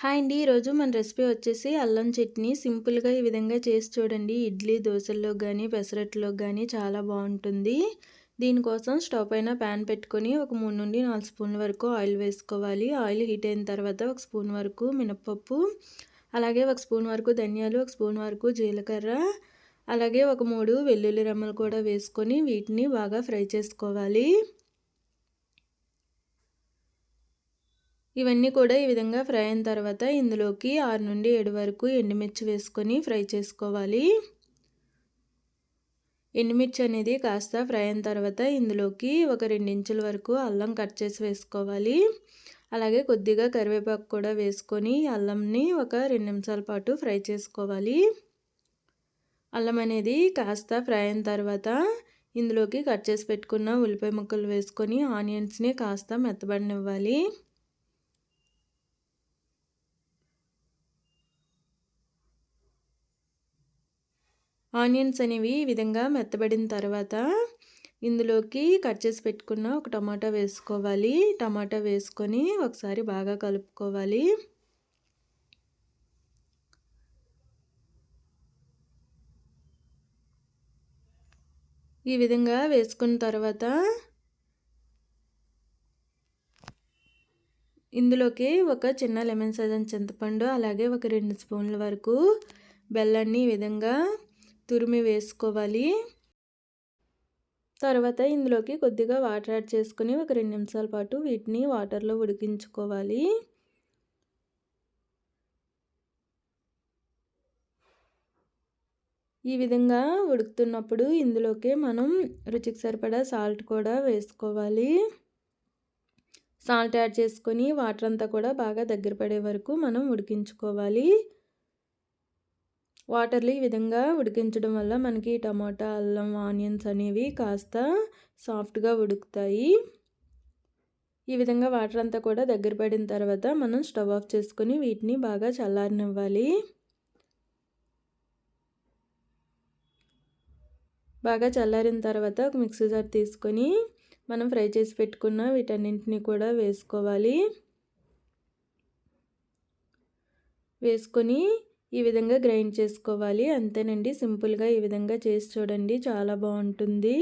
Hi అండి. ఈరోజు మన రెసిపీ వచ్చేసి అల్లం చట్నీ. సింపుల్గా ఈ విధంగా చేసి చూడండి. ఇడ్లీ దోశల్లో కానీ పెసరట్లో కానీ చాలా బాగుంటుంది. దీనికోసం స్టవ్ పైన ప్యాన్ పెట్టుకొని ఒక మూడు నుండి నాలుగు స్పూన్ల వరకు ఆయిల్ వేసుకోవాలి. ఆయిల్ హీట్ అయిన తర్వాత ఒక స్పూన్ వరకు మినప్పప్పు అలాగే ఒక స్పూన్ వరకు ధనియాలు ఒక స్పూన్ వరకు జీలకర్ర అలాగే ఒక మూడు వెల్లుల్లి రెమ్మలు కూడా వేసుకొని వీటిని బాగా ఫ్రై చేసుకోవాలి. ఇవన్నీ కూడా ఈ విధంగా ఫ్రై అయిన తర్వాత ఇందులోకి ఆరు నుండి ఏడు వరకు ఎండుమిర్చి వేసుకొని ఫ్రై చేసుకోవాలి. ఎండుమిర్చి అనేది కాస్త ఫ్రై అయిన తర్వాత ఇందులోకి ఒక ఇంచుల వరకు అల్లం కట్ చేసి వేసుకోవాలి. అలాగే కొద్దిగా కరివేపాకు కూడా వేసుకొని అల్లంని ఒక రెండు నిమిషాల పాటు ఫ్రై చేసుకోవాలి. అల్లం అనేది కాస్త ఫ్రై అయిన తర్వాత ఇందులోకి కట్ చేసి పెట్టుకున్న ఉల్లిపాయ ముక్కలు వేసుకొని ఆనియన్స్ని కాస్త మెత్తబడినివ్వాలి. ఆనియన్స్ అనేవి ఈ విధంగా మెత్తబడిన తర్వాత ఇందులోకి కట్ చేసి పెట్టుకున్న ఒక టమాటా వేసుకోవాలి. టమాటా వేసుకొని ఒకసారి బాగా కలుపుకోవాలి. ఈ విధంగా వేసుకున్న తర్వాత ఇందులోకి ఒక చిన్న లెమన్ సైజన్ చింతపండు అలాగే ఒక రెండు స్పూన్ల వరకు బెల్లాన్ని ఈ విధంగా తురిమి వేసుకోవాలి. తర్వాత ఇందులోకి కొద్దిగా వాటర్ యాడ్ చేసుకుని ఒక రెండు నిమిషాల పాటు వీటిని వాటర్లో ఉడికించుకోవాలి. ఈ విధంగా ఉడుకుతున్నప్పుడు ఇందులోకి మనం రుచికి సరిపడా సాల్ట్ కూడా వేసుకోవాలి. సాల్ట్ యాడ్ చేసుకొని వాటర్ అంతా కూడా బాగా దగ్గర పడే వరకు మనం ఉడికించుకోవాలి. వాటర్లు ఈ విధంగా ఉడికించడం వల్ల మనకి టమాటా అల్లం ఆనియన్స్ అనేవి కాస్త సాఫ్ట్గా ఉడుకుతాయి. ఈ విధంగా వాటర్ అంతా కూడా దగ్గర పడిన తర్వాత మనం స్టవ్ ఆఫ్ చేసుకొని వీటిని బాగా చల్లారనివ్వాలి. బాగా చల్లారిన తర్వాత ఒక మిక్సీ జార్ తీసుకొని మనం ఫ్రై చేసి పెట్టుకున్న వీటన్నింటినీ కూడా వేసుకోవాలి. వేసుకొని ఈ విధంగా గ్రైండ్ చేసుకోవాలి. అంతేనండి. సింపుల్గా ఈ విధంగా చేసి చూడండి. చాలా బాగుంటుంది.